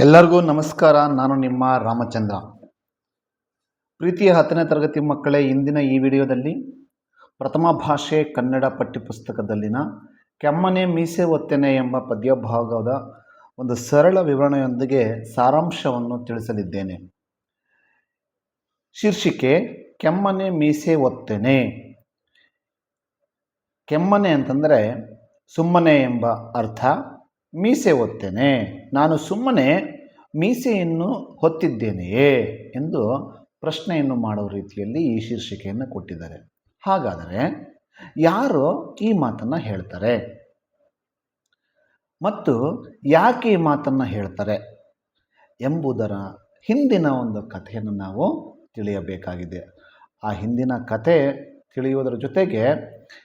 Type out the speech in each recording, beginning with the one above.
ಎಲ್ಲರಿಗೂ ನಮಸ್ಕಾರ. ನಾನು ನಿಮ್ಮ ರಾಮಚಂದ್ರ. ಪ್ರೀತಿಯ ಹತ್ತನೇ ತರಗತಿ ಮಕ್ಕಳೇ, ಇಂದಿನ ಈ ವಿಡಿಯೋದಲ್ಲಿ ಪ್ರಥಮ ಭಾಷೆ ಕನ್ನಡ ಪಠ್ಯಪುಸ್ತಕದಲ್ಲಿನ ಕೆಮ್ಮನೆ ಮೀಸೆ ಒತ್ತೆನೆ ಎಂಬ ಪದ್ಯಭಾಗದ ಒಂದು ಸರಳ ವಿವರಣೆಯೊಂದಿಗೆ ಸಾರಾಂಶವನ್ನು ತಿಳಿಸಲಿದ್ದೇನೆ. ಶೀರ್ಷಿಕೆ, ಕೆಮ್ಮನೆ ಮೀಸೆ ಒತ್ತೆನೆ. ಕೆಮ್ಮನೆ ಅಂತಂದರೆ ಸುಮ್ಮನೆ ಎಂಬ ಅರ್ಥ. ಮೀಸೆ ಒತ್ತೇನೆ ನಾನು ಸುಮ್ಮನೆ ಮೀಸೆಯನ್ನು ಹೊತ್ತಿದ್ದೇನೆಯೇ ಎಂದು ಪ್ರಶ್ನೆಯನ್ನು ಮಾಡುವ ರೀತಿಯಲ್ಲಿ ಈ ಶೀರ್ಷಿಕೆಯನ್ನು ಕೊಟ್ಟಿದ್ದಾರೆ. ಹಾಗಾದರೆ ಯಾರು ಈ ಮಾತನ್ನು ಹೇಳ್ತಾರೆ? ಮತ್ತು ಯಾಕೆ ಈ ಮಾತನ್ನು ಹೇಳ್ತಾರೆ ಎಂಬುದರ ಹಿಂದಿನ ಒಂದು ಕಥೆಯನ್ನು ನಾವು ತಿಳಿಯಬೇಕಾಗಿದೆ. ಆ ಹಿಂದಿನ ಕಥೆ ತಿಳಿಯುವುದರ ಜೊತೆಗೆ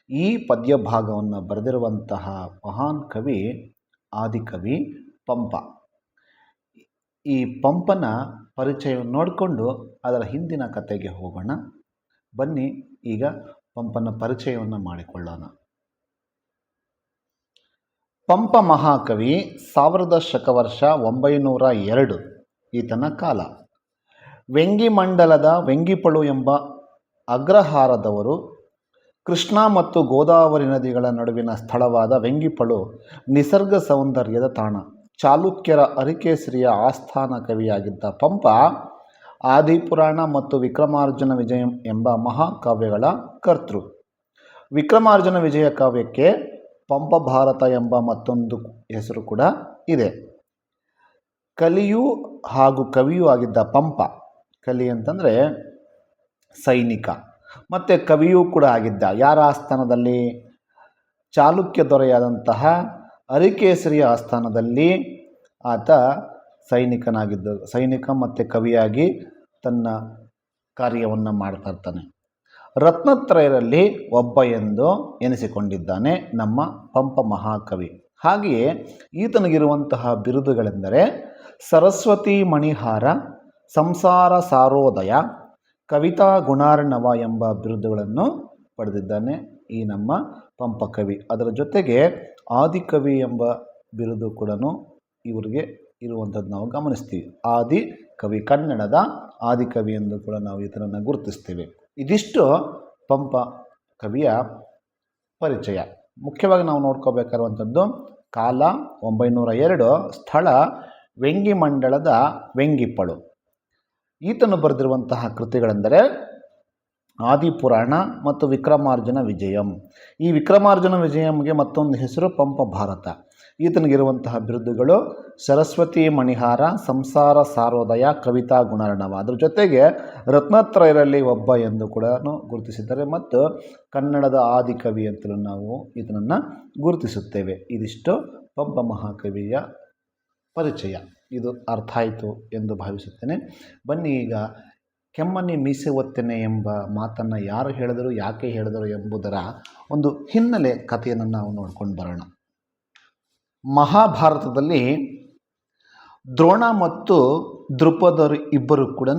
ಈ ಪದ್ಯಭಾಗವನ್ನು ಬರೆದಿರುವಂತಹ ಮಹಾನ್ ಕವಿ ಆದಿಕವಿ ಪಂಪ. ಈ ಪಂಪನ ಪರಿಚಯವನ್ನು ನೋಡಿಕೊಂಡು ಅದರ ಹಿಂದಿನ ಕಥೆಗೆ ಹೋಗೋಣ. ಬನ್ನಿ, ಈಗ ಪಂಪನ ಪರಿಚಯವನ್ನು ಮಾಡಿಕೊಳ್ಳೋಣ. ಪಂಪ ಮಹಾಕವಿ ಸಾವಿರದ ಶಕವರ್ಷ ಒಂಬೈನೂರ ಎರಡು, ಈತನ ಕಾಲ. ವೆಂಗಿಮಂಡಲದ ವೆಂಗಿಪಳು ಎಂಬ ಅಗ್ರಹಾರದವರು ಕೃಷ್ಣ ಮತ್ತು ಗೋದಾವರಿ ನದಿಗಳ ನಡುವಿನ ಸ್ಥಳವಾದ ವೆಂಗಿಪಳು ನಿಸರ್ಗ ಸೌಂದರ್ಯದ ತಾಣ. ಚಾಲುಕ್ಯರ ಅರಿಕೇಸರಿಯ ಆಸ್ಥಾನ ಕವಿಯಾಗಿದ್ದ ಪಂಪ, ಆದಿಪುರಾಣ ಮತ್ತು ವಿಕ್ರಮಾರ್ಜುನ ವಿಜಯ ಎಂಬ ಮಹಾಕಾವ್ಯಗಳ ಕರ್ತೃ. ವಿಕ್ರಮಾರ್ಜುನ ವಿಜಯ ಕಾವ್ಯಕ್ಕೆ ಪಂಪ ಭಾರತ ಎಂಬ ಮತ್ತೊಂದು ಹೆಸರು ಕೂಡ ಇದೆ. ಕಲಿಯೂ ಹಾಗೂ ಕವಿಯೂ ಆಗಿದ್ದ ಪಂಪ, ಕಲಿ ಅಂತಂದರೆ ಸೈನಿಕ. ಮತ್ತು ಕವಿಯೂ ಕೂಡ ಆಗಿದ್ದ. ಯಾರ ಆಸ್ಥಾನದಲ್ಲಿ? ಚಾಲುಕ್ಯ ದೊರೆಯಾದಂತಹ ಅರಿಕೇಸರಿಯ ಆಸ್ಥಾನದಲ್ಲಿ ಆತ ಸೈನಿಕನಾಗಿದ್ದ, ಸೈನಿಕ ಮತ್ತು ಕವಿಯಾಗಿ ತನ್ನ ಕಾರ್ಯವನ್ನು ಮಾಡ್ತಾ ಇರ್ತಾನೆ. ರತ್ನತ್ರಯರಲ್ಲಿ ಒಬ್ಬ ಎಂದು ಎನಿಸಿಕೊಂಡಿದ್ದಾನೆ ನಮ್ಮ ಪಂಪ ಮಹಾಕವಿ. ಹಾಗೆಯೇ ಈತನಿಗಿರುವಂತಹ ಬಿರುದುಗಳೆಂದರೆ ಸರಸ್ವತಿ ಮಣಿಹಾರ, ಸಂಸಾರ ಸಾರೋದಯ ಕವಿತಾ ಗುಣಾರ್ಣವ ಎಂಬ ಬಿರುದುಗಳನ್ನು ಪಡೆದಿದ್ದಾನೆ ಈ ನಮ್ಮ ಪಂಪ ಕವಿ. ಅದರ ಜೊತೆಗೆ ಆದಿಕವಿ ಎಂಬ ಬಿರುದು ಕೂಡ ಇವರಿಗೆ ಇರುವಂಥದ್ದು ನಾವು ಗಮನಿಸ್ತೀವಿ. ಆದಿ ಕವಿ ಕನ್ನಡದ ಆದಿಕವಿ ಎಂದು ಕೂಡ ನಾವು ಇದನ್ನು ಗುರುತಿಸ್ತೀವಿ. ಇದಿಷ್ಟು ಪಂಪ ಕವಿಯ ಪರಿಚಯ. ಮುಖ್ಯವಾಗಿ ನಾವು ನೋಡ್ಕೋಬೇಕಾಗಿರುವಂಥದ್ದು ಕಾಲ ಒಂಬೈನೂರ ಎರಡು ಸ್ಥಳ ವೆಂಗಿಮಂಡಲದ ವೆಂಗಿಪ್ಪಳು. ಈತನು ಬರೆದಿರುವಂತಹ ಕೃತಿಗಳೆಂದರೆ ಆದಿಪುರಾಣ ಮತ್ತು ವಿಕ್ರಮಾರ್ಜುನ ವಿಜಯಂ. ಈ ವಿಕ್ರಮಾರ್ಜುನ ವಿಜಯಂಗೆ ಮತ್ತೊಂದು ಹೆಸರು ಪಂಪ ಭಾರತ. ಈತನಿಗಿರುವಂತಹ ಬಿರುದುಗಳು ಸರಸ್ವತಿ ಮಣಿಹಾರ, ಸಂಸಾರ ಸಾರೋದಯ ಕವಿತಾ ಗುಣರ್ಣವ ಅದರ ಜೊತೆಗೆ ರತ್ನತ್ರಯರಲ್ಲಿ ಒಬ್ಬ ಎಂದು ಕೂಡ ಗುರುತಿಸಿದ್ದಾರೆ. ಮತ್ತು ಕನ್ನಡದ ಆದಿಕವಿ ಅಂತಲೂ ನಾವು ಇದನ್ನು ಗುರುತಿಸುತ್ತೇವೆ. ಇದಿಷ್ಟು ಪಂಪ ಮಹಾಕವಿಯ ಪರಿಚಯ. ಇದು ಅರ್ಥ ಆಯಿತು ಎಂದು ಭಾವಿಸುತ್ತೇನೆ. ಬನ್ನಿ ಈಗ ಕೆಮ್ಮನೆ ಮೀಸೆ ಒತ್ತೇನೆ ಎಂಬ ಮಾತನ್ನು ಯಾರು ಹೇಳಿದರು, ಯಾಕೆ ಹೇಳಿದರು ಎಂಬುದರ ಒಂದು ಹಿನ್ನೆಲೆ ಕಥೆಯನ್ನು ನಾವು ನೋಡ್ಕೊಂಡು ಬರೋಣ. ಮಹಾಭಾರತದಲ್ಲಿ ದ್ರೋಣ ಮತ್ತು ದೃಪದರು ಇಬ್ಬರು ಕೂಡ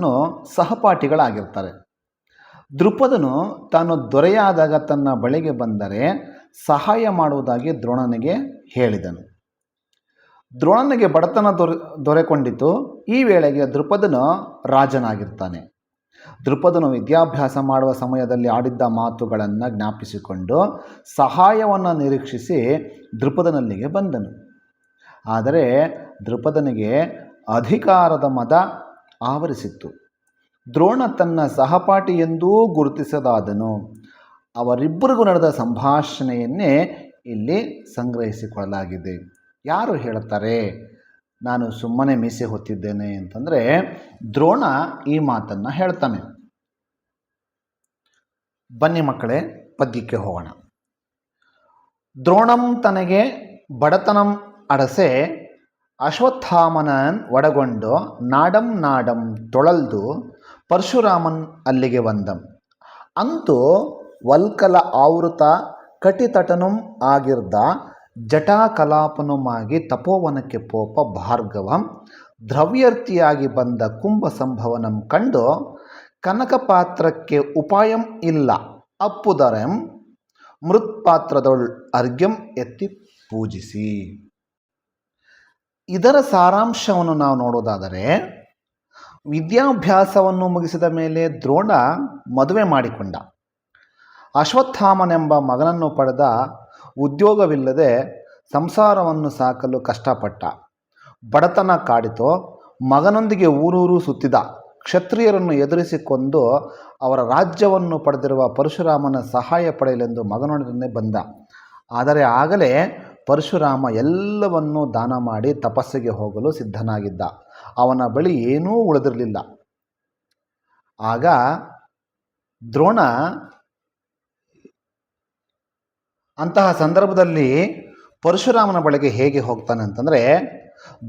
ಸಹಪಾಠಿಗಳಾಗಿರ್ತಾರೆ. ದೃಪದನು ತಾನು ದೊರೆಯಾದಾಗ ತನ್ನ ಬಳಿಗೆ ಬಂದರೆ ಸಹಾಯ ಮಾಡುವುದಾಗಿ ದ್ರೋಣನಿಗೆ ಹೇಳಿದನು. ದ್ರೋಣನಿಗೆ ಬಡತನ ದೊರೆ, ದೊರೆಕೊಂಡಿತು. ಈ ವೇಳೆಗೆ ದೃಪದನು ರಾಜನಾಗಿರ್ತಾನೆ. ದೃಪದನು ವಿದ್ಯಾಭ್ಯಾಸ ಮಾಡುವ ಸಮಯದಲ್ಲಿ ಆಡಿದ್ದ ಮಾತುಗಳನ್ನು ಜ್ಞಾಪಿಸಿಕೊಂಡು ಸಹಾಯವನ್ನು ನಿರೀಕ್ಷಿಸಿ ದೃಪದನಲ್ಲಿಗೆ ಬಂದನು. ಆದರೆ ದೃಪದನಿಗೆ ಅಧಿಕಾರದ ಮದ ಆವರಿಸಿತ್ತು. ದ್ರೋಣ ತನ್ನ ಸಹಪಾಠಿ ಎಂದೂ ಗುರುತಿಸದಾದನು. ಅವರಿಬ್ಬರಿಗೂ ನಡೆದ ಸಂಭಾಷಣೆಯನ್ನೇ ಇಲ್ಲಿ ಸಂಗ್ರಹಿಸಿಕೊಳ್ಳಲಾಗಿದೆ. ಯಾರು ಹೇಳ್ತಾರೆ ನಾನು ಸುಮ್ಮನೆ ಮೀಸೆ ಹೊತ್ತಿದ್ದೇನೆ ಅಂತಂದರೆ ದ್ರೋಣ ಈ ಮಾತನ್ನು ಹೇಳ್ತಾನೆ. ಬನ್ನಿ ಮಕ್ಕಳೇ, ಪದ್ಯಕ್ಕೆ ಹೋಗೋಣ. ದ್ರೋಣಂ ತನಗೆ ಬಡತನಂ ಅಡಸೆ ಅಶ್ವತ್ಥಾಮನನ್ ಒಡಗೊಂಡು ನಾಡಂ ನಾಡಂ ತೊಳಲ್ದು ಪರಶುರಾಮನ್ ಅಲ್ಲಿಗೆ ಬಂದಂ. ಅಂತೂ ವಲ್ಕಲ ಆವೃತ ಕಟಿತಟನು ಆಗಿರ್ದ ಜಟಾಕಲಾಪನುಮಾಗಿ ತಪೋವನಕ್ಕೆ ಪೋಪ ಭಾರ್ಗವ. ದ್ರವ್ಯರ್ಥಿಯಾಗಿ ಬಂದ ಕುಂಭ ಸಂಭವನಂ ಕಂಡು ಕನಕಪಾತ್ರಕ್ಕೆ ಉಪಾಯಂ ಇಲ್ಲ. ಅಪ್ಪುದರಂ ಮೃತ್ಪಾತ್ರದೊಳ್ ಅರ್ಘ್ಯಂ ಎತ್ತಿ ಪೂಜಿಸಿ. ಇದರ ಸಾರಾಂಶವನ್ನು ನಾವು ನೋಡೋದಾದರೆ, ವಿದ್ಯಾಭ್ಯಾಸವನ್ನು ಮುಗಿಸಿದ ಮೇಲೆ ದ್ರೋಣ ಮದುವೆ ಮಾಡಿಕೊಂಡ. ಅಶ್ವತ್ಥಾಮನೆಂಬ ಮಗನನ್ನು ಪಡೆದ ಉದ್ಯೋಗವಿಲ್ಲದೆ ಸಂಸಾರವನ್ನು ಸಾಕಲು ಕಷ್ಟಪಟ್ಟ. ಬಡತನ ಕಾಡಿತು, ಮಗನೊಂದಿಗೆ ಊರೂರು ಸುತ್ತಿದ. ಕ್ಷತ್ರಿಯರನ್ನು ಎದುರಿಸಿಕೊಂಡು ಅವರ ರಾಜ್ಯವನ್ನು ಪಡೆದಿರುವ ಪರಶುರಾಮನ ಸಹಾಯ ಪಡೆಯಲೆಂದು ಮಗನೊಡನೆ ಬಂದ. ಆದರೆ ಆಗಲೇ ಪರಶುರಾಮ ಎಲ್ಲವನ್ನೂ ದಾನ ಮಾಡಿ ತಪಸ್ಸಿಗೆ ಹೋಗಲು ಸಿದ್ಧನಾಗಿದ್ದ. ಅವನ ಬಳಿ ಏನೂ ಉಳಿದಿರಲಿಲ್ಲ. ಆಗ ದ್ರೋಣ ಅಂತಹ ಸಂದರ್ಭದಲ್ಲಿ ಪರಶುರಾಮನ ಬಳಿಗೆ ಹೇಗೆ ಹೋಗ್ತಾನೆ ಅಂತಂದರೆ,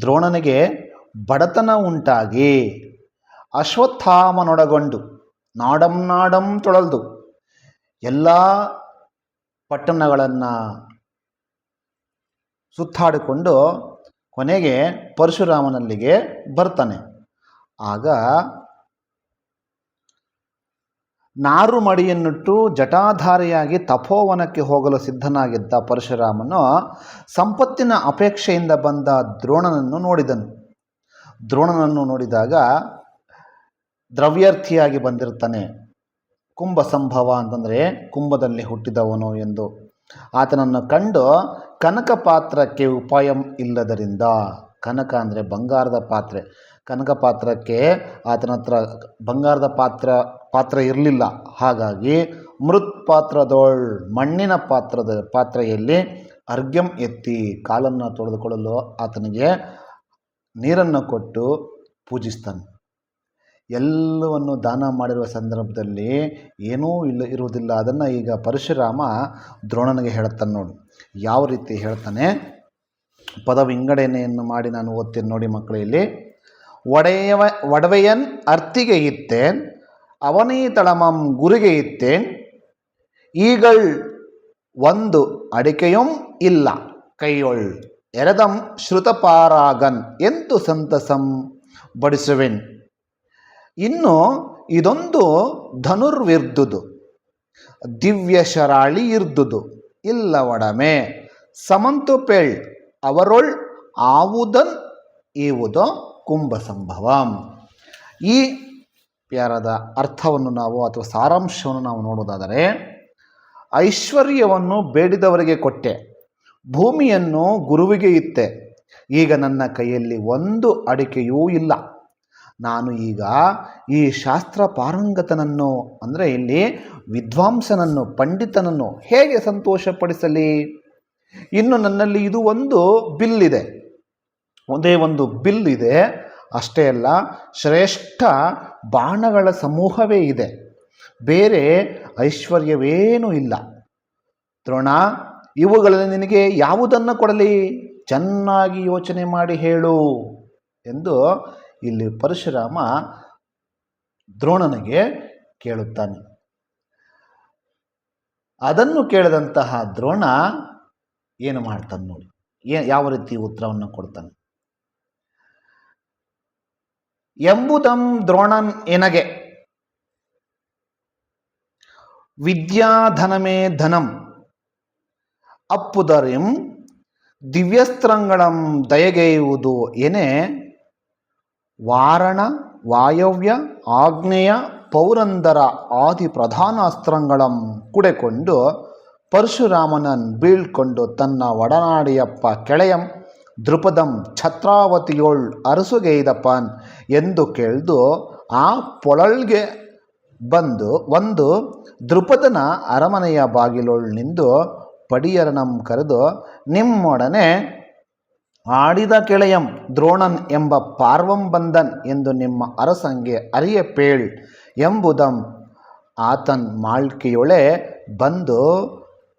ದ್ರೋಣನಿಗೆ ಬಡತನ ಉಂಟಾಗಿ ಅಶ್ವತ್ಥಾಮನೊಡಗೊಂಡು, ನಾಡಂ ನಾಡಂ ತೊಳಲ್ದು, ಎಲ್ಲ ಪಟ್ಟಣಗಳನ್ನು ಸುತ್ತಾಡಿಕೊಂಡು ಕೊನೆಗೆ ಪರಶುರಾಮನಲ್ಲಿಗೆ ಬರ್ತಾನೆ. ಆಗ ನಾರು ಮಡಿಯನ್ನಿಟ್ಟು ಜಟಾಧಾರಿಯಾಗಿ ತಪೋವನಕ್ಕೆ ಹೋಗಲು ಸಿದ್ಧನಾಗಿದ್ದ ಪರಶುರಾಮನು ಸಂಪತ್ತಿನ ಅಪೇಕ್ಷೆಯಿಂದ ಬಂದ ದ್ರೋಣನನ್ನು ನೋಡಿದನು. ದ್ರೋಣನನ್ನು ನೋಡಿದಾಗ ದ್ರವ್ಯರ್ಥಿಯಾಗಿ ಬಂದಿರ್ತಾನೆ ಕುಂಭ ಸಂಭವ ಅಂತಂದರೆ ಕುಂಭದಲ್ಲಿ ಹುಟ್ಟಿದವನು ಎಂದು. ಆತನನ್ನು ಕಂಡು ಕನಕ ಪಾತ್ರಕ್ಕೆ ಉಪಾಯ ಇಲ್ಲದರಿಂದ, ಕನಕ ಅಂದರೆ ಬಂಗಾರದ ಪಾತ್ರೆ ಕನಕ ಪಾತ್ರಕ್ಕೆ ಆತನ ಹತ್ರ ಬಂಗಾರದ ಪಾತ್ರ ಪಾತ್ರ ಇರಲಿಲ್ಲ. ಹಾಗಾಗಿ ಮೃತ್ ಪಾತ್ರದೊಳ್ ಮಣ್ಣಿನ ಪಾತ್ರದ ಪಾತ್ರೆಯಲ್ಲಿ ಅರ್ಘ್ಯಂ ಎತ್ತಿ ಕಾಲನ್ನು ತೊಳೆದುಕೊಳ್ಳಲು ಆತನಿಗೆ ನೀರನ್ನು ಕೊಟ್ಟು ಪೂಜಿಸ್ತಾನೆ. ಎಲ್ಲವನ್ನು ದಾನ ಮಾಡಿರುವ ಸಂದರ್ಭದಲ್ಲಿ ಏನೂ ಇಲ್ಲ, ಇರುವುದಿಲ್ಲ. ಅದನ್ನು ಈಗ ಪರಶುರಾಮ ದ್ರೋಣನಿಗೆ ಹೇಳ್ತಾನೆ ನೋಡು. ಯಾವ ರೀತಿ ಹೇಳ್ತಾನೆ? ಪದ ವಿಂಗಡಣೆಯನ್ನು ಮಾಡಿ ನಾನು ಓದ್ತೇನೆ ನೋಡಿ ಮಕ್ಕಳು ಇಲ್ಲಿ. ಒಡೆಯವ, ಒಡವೆಯನ್ ಅರ್ತಿಗೆ ಇತ್ತೇನ್, ಅವನೀ ತಳಮಂ ಗುರಿಗೆ ಇತ್ತೇನ್, ಈಗಳ್ ಒಂದು ಅಡಿಕೆಯುಂ ಇಲ್ಲ, ಕೈಯೊಳ್ ಎರದಂ ಶ್ರುತಪಾರಾಗನ್ ಎಂತು ಸಂತಸಂ ಬಡಿಸುವೆನ್? ಇನ್ನು ಇದೊಂದು ಧನುರ್ವಿರ್ದುದು, ದಿವ್ಯ ಶರಾಳಿ ಇರ್ದುದು, ಇಲ್ಲ ಒಡಮೆ, ಸಮಂತು ಪೇಳ್ ಅವರೊಳ್ ಆವುದನ್ ಈವುದೋ ಕುಂಭ ಸಂಭವಂ. ಈ ಪ್ಯಾರದ ಅರ್ಥವನ್ನು ನಾವು ಅಥವಾ ಸಾರಾಂಶವನ್ನು ನಾವು ನೋಡೋದಾದರೆ, ಐಶ್ವರ್ಯವನ್ನು ಬೇಡಿದವರಿಗೆ ಕೊಟ್ಟೆ, ಭೂಮಿಯನ್ನು ಗುರುವಿಗೆ ಇತ್ತೆ. ಈಗ ನನ್ನ ಕೈಯಲ್ಲಿ ಒಂದು ಅಡಿಕೆಯೂ ಇಲ್ಲ. ನಾನು ಈಗ ಈ ಶಾಸ್ತ್ರ ಪಾರಂಗತನನ್ನು, ಅಂದರೆ ಇಲ್ಲಿ ವಿದ್ವಾಂಸನನ್ನು, ಪಂಡಿತನನ್ನು ಹೇಗೆ ಸಂತೋಷಪಡಿಸಲಿ? ಇನ್ನು ನನ್ನಲ್ಲಿ ಇದು ಒಂದು ಬಿಲ್ ಇದೆ ಒಂದೇ ಒಂದು ಬಿಲ್ ಇದೆ. ಅಷ್ಟೇ ಅಲ್ಲ, ಶ್ರೇಷ್ಠ ಬಾಣಗಳ ಸಮೂಹವೇ ಇದೆ. ಬೇರೆ ಐಶ್ವರ್ಯವೇನೂ ಇಲ್ಲ. ದ್ರೋಣ, ಇವುಗಳಲ್ಲಿ ನಿನಗೆ ಯಾವುದನ್ನು ಕೊಡಲಿ? ಚೆನ್ನಾಗಿ ಯೋಚನೆ ಮಾಡಿ ಹೇಳು ಎಂದು ಇಲ್ಲಿ ಪರಶುರಾಮ ದ್ರೋಣನಿಗೆ ಕೇಳುತ್ತಾನೆ. ಅದನ್ನು ಕೇಳಿದಂತಹ ದ್ರೋಣ ಏನು ಮಾಡ್ತಾನೆ ನೋಡಿ. ಯಾವ ರೀತಿ ಉತ್ತರವನ್ನು ಕೊಡ್ತಾನೆ? ಎಂಬುದಂ ದ್ರೋಣನ್ ಎನಗೆ. ವಿದ್ಯಾಧನಮೇ ಧನಂ. ಅಪ್ಪುದರಿಂ ದಿವ್ಯಸ್ತ್ರಂಗಳಂ ದಯಗೆಯುವುದು ಎನೆ ವಾರಣ, ವಾಯವ್ಯ ಆಗ್ನೇಯ ಪೌರಂದರ ಆದಿ ಪ್ರಧಾನ ಅಸ್ತ್ರಗಳಂ ಕುಡೆಕೊಂಡು ಪರಶುರಾಮನನ್ ಬೀಳ್ಕೊಂಡು ತನ್ನ ಒಡನಾಡಿಯಪ್ಪ ಕೆಳೆಯಂ. ದೃಪದಂ ಛತ್ರಾವತಿಯೋಳ್ ಅರಸುಗೈದಪ್ಪನ್ ಎಂದು ಕೇಳ್ದು ಆ ಪೊಳಲ್ಗೆ ಬಂದು ಒಂದು ದೃಪದನ ಅರಮನೆಯ ಬಾಗಿಲೊಳ್ ನಿಂದು ಪಡಿಯರನಂ ಕರೆದು ನಿಮ್ಮೊಡನೆ ಆಡಿದ ಕೆಳೆಯಂ ದ್ರೋಣನ್ ಎಂಬ ಪಾರ್ವಂ ಬಂದನ್ ಎಂದು ನಿಮ್ಮ ಅರಸಂಗೆ ಅರಿಯ ಪೇಳ್ ಎಂಬುದಂ ಆತನ್ ಮಾಳ್ಕೆಯೊಳೆ ಬಂದು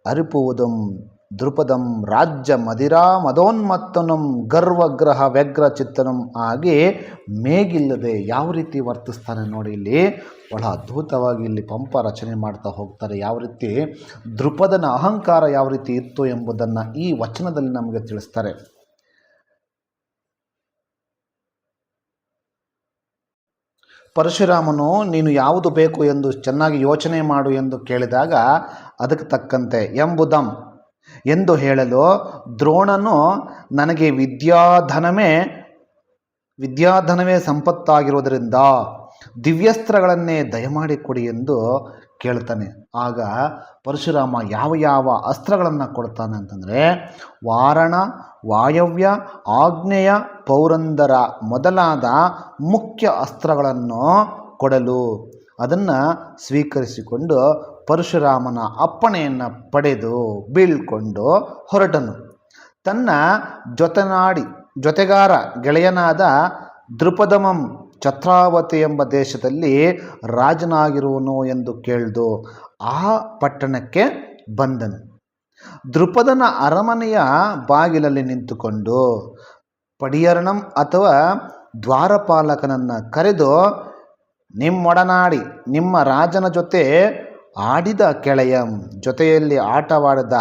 ಅರಿಪುವುದಂ ದೃಪದಂ ರಾಜ್ಯ ಮದಿರಾ ಮದೋನ್ಮತ್ತನಂ ಗರ್ವಗ್ರಹ ವ್ಯಗ್ರ ಚಿತ್ತನಂ ಆಗಿ ಮೇಗಿಲ್ಲದೆ ಯಾವ ರೀತಿ ವರ್ತಿಸ್ತಾನೆ ನೋಡಿ ಇಲ್ಲಿ. ಬಹಳ ಅದ್ಭುತವಾಗಿ ಇಲ್ಲಿ ಪಂಪ ರಚನೆ ಮಾಡ್ತಾ ಹೋಗ್ತಾರೆ. ಯಾವ ರೀತಿ ದೃಪದನ ಅಹಂಕಾರ ಯಾವ ರೀತಿ ಇತ್ತು ಎಂಬುದನ್ನು ಈ ವಚನದಲ್ಲಿ ನಮಗೆ ತಿಳಿಸ್ತಾರೆ. ಪರಶುರಾಮನು, ನೀನು ಯಾವುದು ಬೇಕು ಎಂದು ಚೆನ್ನಾಗಿ ಯೋಚನೆ ಮಾಡು ಎಂದು ಕೇಳಿದಾಗ ಅದಕ್ಕೆ ತಕ್ಕಂತೆ ಎಂಬುದಂ ಎಂದು ಹೇಳಲು ದ್ರೋಣನು ನನಗೆ ವಿದ್ಯಾಧನವೇ ವಿದ್ಯಾಧನವೇ ಸಂಪತ್ತಾಗಿರುವುದರಿಂದ ದಿವ್ಯಸ್ತ್ರಗಳನ್ನೇ ದಯಮಾಡಿ ಕೊಡಿ ಎಂದು ಕೇಳ್ತಾನೆ ಆಗ ಪರಶುರಾಮ ಯಾವ ಯಾವ ಅಸ್ತ್ರಗಳನ್ನು ಕೊಡ್ತಾನೆ ಅಂತಂದರೆ, ವಾರಣ, ವಾಯವ್ಯ ಆಗ್ನೇಯ ಪೌರಂದರ ಮೊದಲಾದ ಮುಖ್ಯ ಅಸ್ತ್ರಗಳನ್ನು ಕೊಡಲು ಅದನ್ನು ಸ್ವೀಕರಿಸಿಕೊಂಡು ಪರಶುರಾಮನ ಅಪ್ಪಣೆಯನ್ನು ಪಡೆದು ಬೀಳ್ಕೊಂಡು ಹೊರಟನು. ತನ್ನ ಜೊತೆನಾಡಿ, ಜೊತೆಗಾರ ಗೆಳೆಯನಾದ ದೃಪದಮಂ ಛತ್ರಾವತಿ ಎಂಬ ದೇಶದಲ್ಲಿ ರಾಜನಾಗಿರುವನು ಎಂದು ಕೇಳಿದು ಆ ಪಟ್ಟಣಕ್ಕೆ ಬಂದನು. ದೃಪದನ ಅರಮನೆಯ ಬಾಗಿಲಲ್ಲಿ ನಿಂತುಕೊಂಡು ಪಡಿಯರಣಂ ಅಥವಾ ದ್ವಾರಪಾಲಕನನ್ನು ಕರೆದು, ನಿಮ್ಮೊಡನಾಡಿ, ನಿಮ್ಮ ರಾಜನ ಜೊತೆ ಆಡಿದ ಕೆಳೆಯ ಜೊತೆಯಲ್ಲಿ ಆಟವಾಡಿದ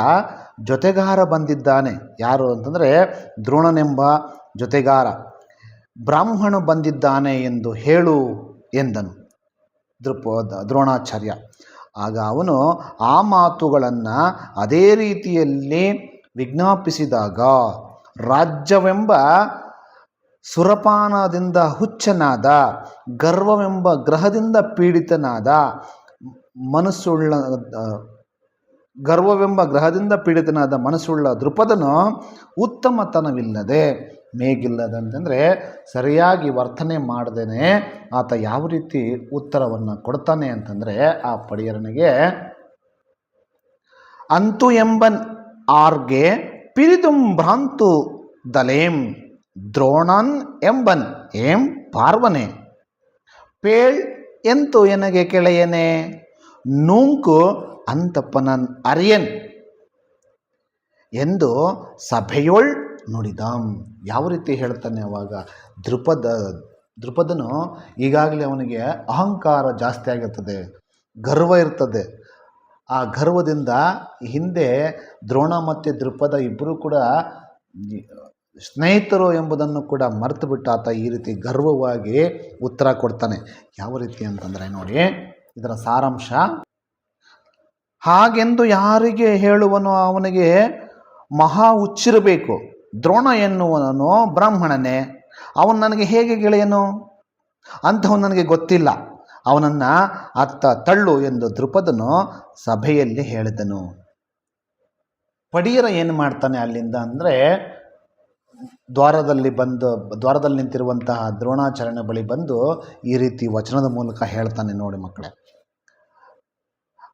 ಜೊತೆಗಾರ ಬಂದಿದ್ದಾನೆ. ಯಾರು ಅಂತಂದರೆ ದ್ರೋಣನೆಂಬ ಜೊತೆಗಾರ. ಬ್ರಾಹ್ಮಣ ಬಂದಿದ್ದಾನೆ ಎಂದು ಹೇಳು ಎಂದನು. ದೃಪ ದ್ರೋಣಾಚಾರ್ಯ. ಆಗ ಅವನು ಆ ಮಾತುಗಳನ್ನು ಅದೇ ರೀತಿಯಲ್ಲಿ ವಿಜ್ಞಾಪಿಸಿದಾಗ ರಾಜ್ಯವೆಂಬ ಸುರಪಾನದಿಂದ ಹುಚ್ಚನಾದ, ಗರ್ವವೆಂಬ ಗ್ರಹದಿಂದ ಪೀಡಿತನಾದ ಮನಸ್ಸುಳ್ಳ ಗರ್ವವೆಂಬ ಗ್ರಹದಿಂದ ಪೀಡಿತನಾದ ಮನಸ್ಸುಳ್ಳ ದೃಪದನು ಉತ್ತಮತನವಿಲ್ಲದೆ ಮೇಗಿಲ್ಲದಂತಂದರೆ ಸರಿಯಾಗಿ ವರ್ತನೆ ಮಾಡದೇನೆ ಆತ ಯಾವ ರೀತಿ ಉತ್ತರವನ್ನು ಕೊಡ್ತಾನೆ ಅಂತಂದರೆ ಆ ಪಡಿಯರನಿಗೆ ಅಂತು ಎಂಬನ್ ಆರ್ಗೆ ಪಿರಿದುಂ ಭ್ರಾಂತು ದಲೇಂ ದ್ರೋಣನ್ ಎಂಬನ್ ಏಂ ಪಾರ್ವನೆ ಪೇಳ್ ಎಂತು ಎನಗೆ ಕೆಳೆಯನೆ? ನೂಂಕು ಅಂತಪ್ಪನನ್ ಅರಿಯನ್ ಎಂದು ಸಭೆಯೊಳ್ ನುಡಿದಾಂ ಯಾವ ರೀತಿ ಹೇಳ್ತಾನೆ ಅವಾಗ? ದೃಪದ ದೃಪದನು ಈಗಾಗಲೇ ಅವನಿಗೆ ಅಹಂಕಾರ ಜಾಸ್ತಿ ಆಗಿರ್ತದೆ ಗರ್ವ ಇರ್ತದೆ. ಆ ಗರ್ವದಿಂದ ಹಿಂದೆ ದ್ರೋಣ ಮತ್ತು ದೃಪದ ಇಬ್ಬರೂ ಕೂಡ ಸ್ನೇಹಿತರು ಎಂಬುದನ್ನು ಕೂಡ ಮರೆತು ಬಿಟ್ಟು ಆತ ಈ ರೀತಿ ಗರ್ವವಾಗಿ ಉತ್ತರ ಕೊಡ್ತಾನೆ. ಯಾವ ರೀತಿ ಅಂತಂದರೆ ನೋಡಿ ಇದರ ಸಾರಾಂಶ? ಹಾಗೆಂದು ಯಾರಿಗೆ ಹೇಳುವನೋ ಅವನಿಗೆ ಮಹಾ ಹುಚ್ಚಿರಬೇಕು. ದ್ರೋಣ ಎನ್ನುವನು ಬ್ರಾಹ್ಮಣನೇ. ಅವನು ನನಗೆ ಹೇಗೆ ಗೆಳೆಯನು? ಅಂಥವನು ನನಗೆ ಗೊತ್ತಿಲ್ಲ. ಅವನನ್ನು ಅತ್ತ ತಳ್ಳು ಎಂದು ದೃಪದನು ಸಭೆಯಲ್ಲಿ ಹೇಳಿದನು. ಪಡಿಯರ ಏನು ಮಾಡ್ತಾನೆ ಅಲ್ಲಿಂದ ಅಂದರೆ, ದ್ವಾರದಲ್ಲಿ ಬಂದು, ದ್ವಾರದಲ್ಲಿ ನಿಂತಿರುವಂತಹ ದ್ರೋಣಾಚರಣೆ ಬಳಿ ಬಂದು ಈ ರೀತಿ ವಚನದ ಮೂಲಕ ಹೇಳ್ತಾನೆ ನೋಡಿ ಮಕ್ಕಳೇ.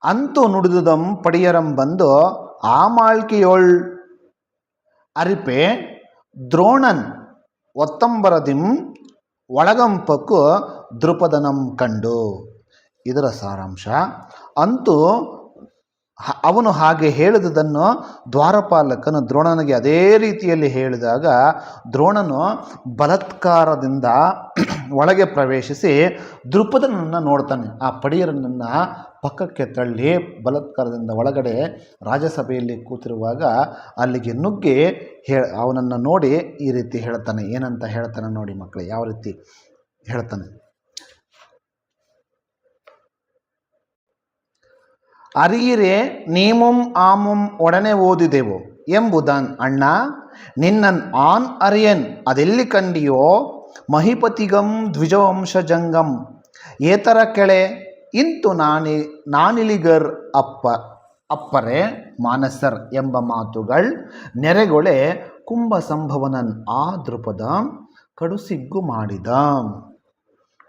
ಅಂತೂ ನುಡಿದುದಂ ಪಡಿಯರಂ ಬಂದು ಆ ಮಾಳ್ಕಿಯೋಳ್ ಅರಿಪೆ ದ್ರೋಣನ್ ಒತ್ತಂಬರದಿಂ ಒಳಗಂಪಕ್ಕು ದೃಪದನಂ ಕಂಡು. ಇದರ ಸಾರಾಂಶ, ಅಂತೂ ಅವನು ಹಾಗೆ ಹೇಳಿದುದನ್ನು ದ್ವಾರಪಾಲಕನು ದ್ರೋಣನಿಗೆ ಅದೇ ರೀತಿಯಲ್ಲಿ ಹೇಳಿದಾಗ ದ್ರೋಣನು ಬಲತ್ಕಾರದಿಂದ ಒಳಗೆ ಪ್ರವೇಶಿಸಿ ದೃಪದನನ್ನು ನೋಡ್ತಾನೆ. ಆ ಪಡಿಯರನನ್ನು ಪಕ್ಕಕ್ಕೆ ತಳ್ಳಿ ಬಲತ್ಕಾರದಿಂದ ಒಳಗಡೆ ರಾಜ್ಯಸಭೆಯಲ್ಲಿ ಕೂತಿರುವಾಗ ಅಲ್ಲಿಗೆ ನುಗ್ಗಿ ಹೇ, ಅವನನ್ನು ನೋಡಿ ಈ ರೀತಿ ಹೇಳ್ತಾನೆ. ಏನಂತ ಹೇಳ್ತಾನೆ ನೋಡಿ ಮಕ್ಕಳು, ಯಾವ ರೀತಿ ಹೇಳ್ತಾನೆ? ಅರಿಯಿರೆ, ನೀಮುಂ ಆಮುಂ ಒಡನೆ ಓದಿದೆವು ಎಂಬುದನ್ ಅಣ್ಣ, ನಿನ್ನನ್ ಆನ್ ಅರಿಯನ್ ಅದೆಲ್ಲಿ ಕಂಡಿಯೋ ಮಹಿಪತಿಗಂ ದ್ವಿಜವಂಶಜಂಗಂ ಏತರ ಕೆಳೆ ಇಂತು ನಾನಿ, ನಾನಿಲಿಗರ್ ಅಪ್ಪ, ಅಪ್ಪರೆ ಮಾನಸರ್ ಎಂಬ ಮಾತುಗಳು ನೆರೆಗೊಳೆ ಕುಂಭ ಸಂಭವನನ್ ಆ ದೃಪದ ಕಡುಸಿಗ್ಗು ಮಾಡಿದ.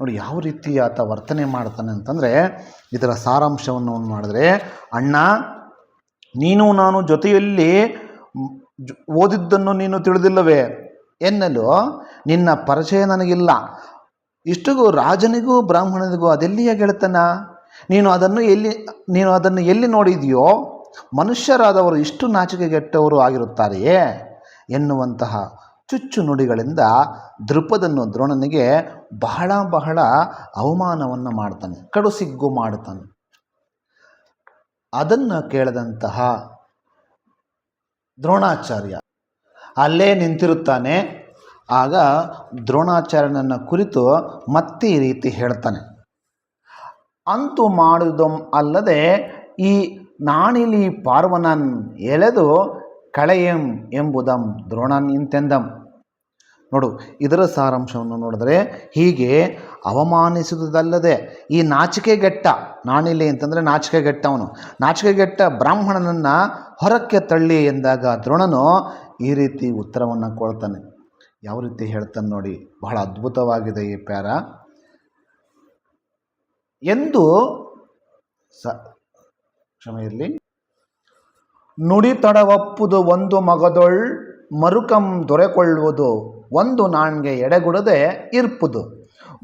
ನೋಡಿ, ಯಾವ ರೀತಿ ಆತ ವರ್ತನೆ ಮಾಡ್ತಾನೆ ಅಂತಂದರೆ, ಇದರ ಸಾರಾಂಶವನ್ನು ಮಾಡಿದ್ರೆ, ಅಣ್ಣ, ನೀನು ನಾನು ಜೊತೆಯಲ್ಲಿ ಓದಿದ್ದನ್ನು ನೀನು ತಿಳಿದಿಲ್ಲವೇ? ಎನ್ನಲು, ನಿನ್ನ ಪರಿಚಯ ನನಗಿಲ್ಲ. ಇಷ್ಟಿಗೂ ರಾಜನಿಗೂ ಬ್ರಾಹ್ಮಣನಿಗೂ ಅದೆಲ್ಲಿಯ ಗೆಳೆತನ ನೀನು ಅದನ್ನು ಎಲ್ಲಿ, ನೀನು ಅದನ್ನು ಎಲ್ಲಿ ನೋಡಿದೆಯೋ, ಮನುಷ್ಯರಾದವರು ಇಷ್ಟು ನಾಚಿಕೆಗೆಟ್ಟವರು ಆಗಿರುತ್ತಾರೆಯೇ? ಎನ್ನುವಂತಹ ಚುಚ್ಚು ನುಡಿಗಳಿಂದ ದೃಪದನ್ನು ದ್ರೋಣನಿಗೆ ಬಹಳ ಬಹಳ ಅವಮಾನವನ್ನು ಮಾಡ್ತಾನೆ ಕಡುಸಿಗ್ಗು ಮಾಡ್ತಾನೆ. ಅದನ್ನು ಕೇಳದಂತಹ ದ್ರೋಣಾಚಾರ್ಯ ಅಲ್ಲೇ ನಿಂತಿರುತ್ತಾನೆ. ಆಗ ದ್ರೋಣಾಚಾರ್ಯನನ್ನು ಕುರಿತು ಮತ್ತೆ ಈ ರೀತಿ ಹೇಳ್ತಾನೆ. ಅಂತು ಮಾಡುವುದಂ ಅಲ್ಲದೆ ಈ ನಾಣಿಲಿ ಪಾರ್ವನನ್ ಎಳೆದು ಕಳೆಯಂ ಎಂಬುದಂ ದ್ರೋಣನ್ ಇಂತೆಂದಂ. ನೋಡು, ಇದರ ಸಾರಾಂಶವನ್ನು ನೋಡಿದರೆ ಹೀಗೆ ಅವಮಾನಿಸುವುದಲ್ಲದೆ ಈ ನಾಚಿಕೆಗೆಟ್ಟ, ನಾಣಿಲಿ ಅಂತಂದರೆ ನಾಚಿಕೆಗೆಟ್ಟವನು, ನಾಚಿಕೆಗೆಟ್ಟ ಬ್ರಾಹ್ಮಣನನ್ನು ಹೊರಕ್ಕೆ ತಳ್ಳಿ ಎಂದಾಗ ದ್ರೋಣನು ಈ ರೀತಿ ಉತ್ತರವನ್ನು ಕೊಡ್ತಾನೆ. ಯಾವ ರೀತಿ ಹೇಳ್ತಾನೆ ನೋಡಿ, ಬಹಳ ಅದ್ಭುತವಾಗಿದೆ ಈ ಪ್ಯಾರ. ಎಂದು ಸ, ಕ್ಷಮ ಇರಲಿ. ನುಡಿ ತಡವಪ್ಪುದು ಒಂದು ಮಗದೊಳ್ ಮರುಕಂ ದೊರೆಕೊಳ್ಳುವುದು, ಒಂದು ನಾಣ್ಗೆ ಎಡೆಗುಡದೆ ಇರ್ಪುದು.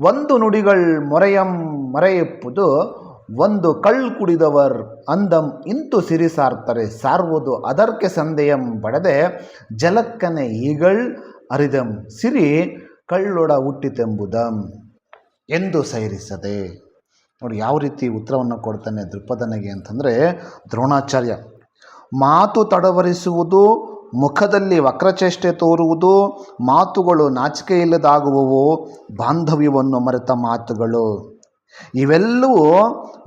ಒಂದು ನುಡಿಗಳ್ ಮೊರೆಯಂ ಮರೆಯಿಪ್ಪುದು, ಒಂದು ಕಳ್ ಕುಡಿದವರ್ ಅಂದಂ ಇಂತು ಸಿರಿ ಸಾರ್ತಾರೆ ಸಾರುವುದು ಅದರ್ಕೆ ಸಂದೇಯಂ ಬಡದೆ ಜಲಕ್ಕನೆ ಈಗಳ್ ಅರಿದಂ. ಸಿರಿ ಕಳ್ಳೊಡ ಹುಟ್ಟಿತೆಂಬುದಂ ಎಂದು ಸೈರಿಸದೆ. ನೋಡಿ ಯಾವ ರೀತಿ ಉತ್ತರವನ್ನು ಕೊಡ್ತಾನೆ ದೃಪದನಿಗೆ ಅಂತಂದರೆ ದ್ರೋಣಾಚಾರ್ಯ. ಮಾತು ತಡವರಿಸುವುದು, ಮುಖದಲ್ಲಿ ವಕ್ರಚೇಷ್ಟೆ ತೋರುವುದು, ಮಾತುಗಳು ನಾಚಿಕೆ ಇಲ್ಲದಾಗುವವು ಬಾಂಧವ್ಯವನ್ನು ಮರೆತ ಮಾತುಗಳು. ಇವೆಲ್ಲವೂ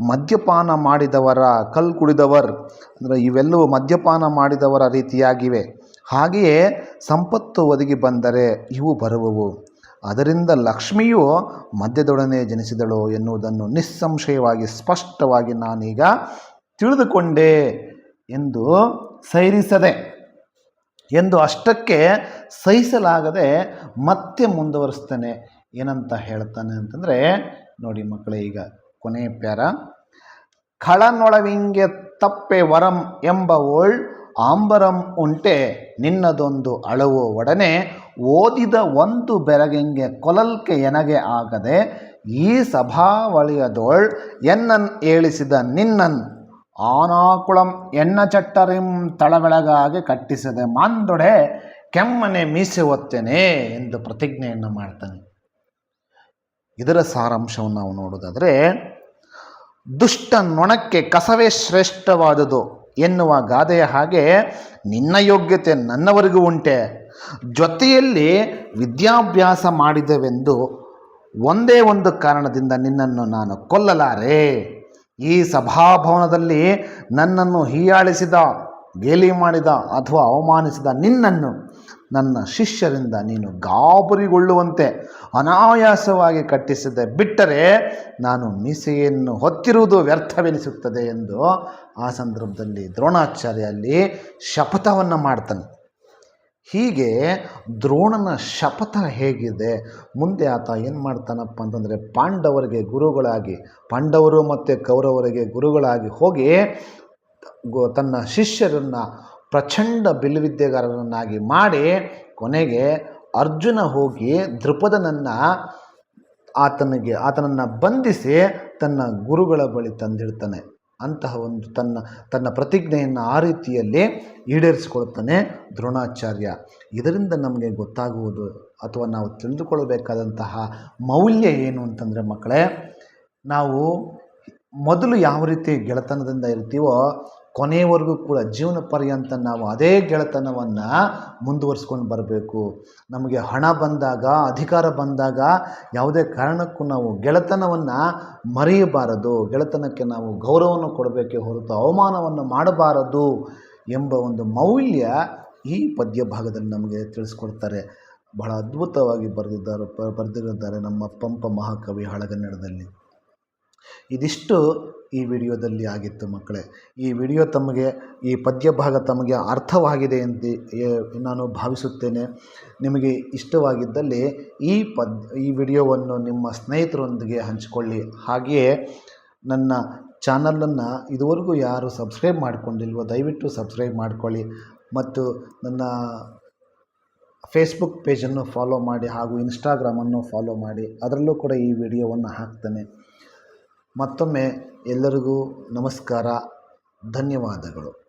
ಮದ್ಯಪಾನ ಮಾಡಿದವರ ಕಲ್ಲು ಕುಡಿದವರ್. ಅಂದರೆ ಇವೆಲ್ಲವೂ ಮದ್ಯಪಾನ ಮಾಡಿದವರ ರೀತಿಯಾಗಿವೆ. ಹಾಗೆಯೇ ಸಂಪತ್ತು ಒದಗಿ ಬಂದರೆ ಇವು ಬರುವವು. ಅದರಿಂದ ಲಕ್ಷ್ಮಿಯು ಮದ್ಯದೊಡನೆ ಜನಿಸಿದಳು ಎನ್ನುವುದನ್ನು ನಿಸ್ಸಂಶಯವಾಗಿ ಸ್ಪಷ್ಟವಾಗಿ ನಾನೀಗ ತಿಳಿದುಕೊಂಡೆ ಎಂದು ಸೈರಿಸದೆ ಎಂದು ಅಷ್ಟಕ್ಕೆ ಸಹಿಸಲಾಗದೆ ಮತ್ತೆ ಮುಂದುವರಿಸ್ತಾನೆ ಏನಂತ ಹೇಳ್ತಾನೆ ಅಂತಂದರೆ, ನೋಡಿ ಮಕ್ಕಳೇ ಈಗ ಕೊನೆಯ ಪ್ಯಾರ, ಖಳನೊಳವಿಂಗೆ ತಪ್ಪೆ ವರಂ ಎಂಬ ಓಳ್ ಆಂಬರಂ ಉಂಟೆ, ನಿನ್ನದೊಂದು ಅಳವು ಒಡನೆ ಓದಿದ ಒಂದು ಬೆರಗೆಂಗೆ ಕೊಲಲ್ಕೆ ಎನಗೆ ಆಗದೆ ಈ ಸಭಾವಳಿಯದೊಳ್ ಎನ್ನನ್ ಏಳಿಸಿದ ನಿನ್ನನ್. ಆನಾಕುಳಂ ಎಣ್ಣ ಚಟ್ಟರಿಂ ತಳಬೆಳಗಾಗಿ ಕಟ್ಟಿಸದೆ ಮಾಂದೊಡೆ ಕೆಮ್ಮನೆ ಮೀಸೆ ಒತ್ತೇನೆ ಎಂದು ಪ್ರತಿಜ್ಞೆಯನ್ನು ಮಾಡ್ತಾನೆ. ಇದರ ಸಾರಾಂಶವನ್ನು ನಾವು ನೋಡೋದಾದರೆ ದುಷ್ಟ ನೊಣಕ್ಕೆ ಕಸವೇ ಶ್ರೇಷ್ಠವಾದುದು. ಎನ್ನುವ ಗಾದೆಯ ಹಾಗೆ ನಿನ್ನ ಯೋಗ್ಯತೆ ನನ್ನವರೆಗೂ ಉಂಟೆ. ಜೊತೆಯಲ್ಲಿ ವಿದ್ಯಾಭ್ಯಾಸ ಮಾಡಿದೆವೆಂದು ಒಂದೇ ಒಂದು ಕಾರಣದಿಂದ ನಿನ್ನನ್ನು ನಾನು ಕೊಲ್ಲಲಾರೆ. ಈ ಸಭಾಭವನದಲ್ಲಿ ನನ್ನನ್ನು ಹೀಯಾಳಿಸಿದ, ಗೇಲಿ ಮಾಡಿದ ಅಥವಾ ಅವಮಾನಿಸಿದ ನಿನ್ನನ್ನು ನನ್ನ ಶಿಷ್ಯರಿಂದ ನೀನು ಗಾಬರಿಗೊಳ್ಳುವಂತೆ ಅನಾಯಾಸವಾಗಿ ಕಟ್ಟಿಸದೆ ಬಿಟ್ಟರೆ ನಾನು ಮೀಸೆಯನ್ನು ಹೊತ್ತಿರುವುದು ವ್ಯರ್ಥವೆನಿಸುತ್ತದೆ ಎಂದು ಆ ಸಂದರ್ಭದಲ್ಲಿ ದ್ರೋಣಾಚಾರ್ಯ ಅಲ್ಲಿ ಶಪಥವನ್ನು ಮಾಡ್ತಾನೆ. ಹೀಗೆ ದ್ರೋಣನ ಶಪಥ ಹೇಗಿದೆ? ಮುಂದೆ ಆತ ಏನು ಮಾಡ್ತಾನಪ್ಪ ಅಂತಂದರೆ ಪಾಂಡವರಿಗೆ ಗುರುಗಳಾಗಿ, ಪಾಂಡವರು ಮತ್ತು ಕೌರವರಿಗೆ ಗುರುಗಳಾಗಿ ಹೋಗಿ ತನ್ನ ಶಿಷ್ಯರನ್ನು ಪ್ರಚಂಡ ಬಿಲ್ಲುವಿದ್ಯೆಗಾರರನ್ನಾಗಿ ಮಾಡಿ ಕೊನೆಗೆ ಅರ್ಜುನ ಹೋಗಿ ದೃಪದನನ್ನು ಆತನಿಗೆ, ಆತನನ್ನು ಬಂಧಿಸಿ ತನ್ನ ಗುರುಗಳ ಬಳಿ ತಂದಿಡ್ತಾನೆ. ಅಂತಹ ಒಂದು ತನ್ನ ತನ್ನ ಪ್ರತಿಜ್ಞೆಯನ್ನು ಆ ರೀತಿಯಲ್ಲಿ ಈಡೇರಿಸಿಕೊಳ್ತಾನೆ ದ್ರೋಣಾಚಾರ್ಯ. ಇದರಿಂದ ನಮಗೆ ಗೊತ್ತಾಗುವುದು ಅಥವಾ ನಾವು ತಿಳಿದುಕೊಳ್ಳಬೇಕಾದಂತಹ ಮೌಲ್ಯ ಏನು ಅಂತಂದರೆ ಮಕ್ಕಳೇ, ನಾವು ಮೊದಲು ಯಾವ ರೀತಿ ಗೆಳೆತನದಿಂದ ಇರ್ತೀವೋ ಕೊನೆಯವರೆಗೂ ಕೂಡ ಜೀವನ ಪರ್ಯಂತ ನಾವು ಅದೇ ಗೆಳೆತನವನ್ನು ಮುಂದುವರಿಸ್ಕೊಂಡು ಬರಬೇಕು. ನಮಗೆ ಹಣ ಬಂದಾಗ, ಅಧಿಕಾರ ಬಂದಾಗ ಯಾವುದೇ ಕಾರಣಕ್ಕೂ ನಾವು ಗೆಳೆತನವನ್ನು ಮರೆಯಬಾರದು. ಗೆಳೆತನಕ್ಕೆ ನಾವು ಗೌರವವನ್ನು ಕೊಡಬೇಕೇ ಹೊರತು ಅವಮಾನವನ್ನು ಮಾಡಬಾರದು ಎಂಬ ಒಂದು ಮೌಲ್ಯ ಈ ಪದ್ಯ ಭಾಗದಲ್ಲಿ ನಮಗೆ ತಿಳಿಸ್ಕೊಡ್ತಾರೆ. ಬಹಳ ಅದ್ಭುತವಾಗಿ ಬರೆದಿದ್ದಾರೆ ಬರೆದಿರುತ್ತಾರೆ ನಮ್ಮ ಪಂಪ ಮಹಾಕವಿ ಹಳಗನ್ನಡದಲ್ಲಿ. ಇದಿಷ್ಟು ಈ ವಿಡಿಯೋದಲ್ಲಿ ಆಗಿತ್ತು ಮಕ್ಕಳೇ. ಈ ವಿಡಿಯೋ ತಮಗೆ, ಈ ಪದ್ಯ ಭಾಗ ತಮಗೆ ಅರ್ಥವಾಗಿದೆ ಅಂತ ನಾನು ಭಾವಿಸುತ್ತೇನೆ. ನಿಮಗೆ ಇಷ್ಟವಾಗಿದ್ದಲ್ಲಿ ಈ ಪದ್, ಈ ವಿಡಿಯೋವನ್ನು ನಿಮ್ಮ ಸ್ನೇಹಿತರೊಂದಿಗೆ ಹಂಚಿಕೊಳ್ಳಿ. ಹಾಗೆಯೇ ನನ್ನ ಚಾನಲನ್ನು ಇದುವರೆಗೂ ಯಾರು ಸಬ್ಸ್ಕ್ರೈಬ್ ಮಾಡಿಕೊಂಡಿಲ್ವೋ, ದಯವಿಟ್ಟು ಸಬ್ಸ್ಕ್ರೈಬ್ ಮಾಡಿಕೊಳ್ಳಿ. ಮತ್ತು ನನ್ನ ಫೇಸ್ಬುಕ್ ಪೇಜನ್ನು ಫಾಲೋ ಮಾಡಿ ಹಾಗೂ ಇನ್ಸ್ಟಾಗ್ರಾಮನ್ನು ಫಾಲೋ ಮಾಡಿ. ಅದರಲ್ಲೂ ಕೂಡ ಈ ವಿಡಿಯೋವನ್ನು ಹಾಕ್ತೇನೆ. ಮತ್ತೊಮ್ಮೆ ಎಲ್ಲರಿಗೂ ನಮಸ್ಕಾರ ಧನ್ಯವಾದಗಳು.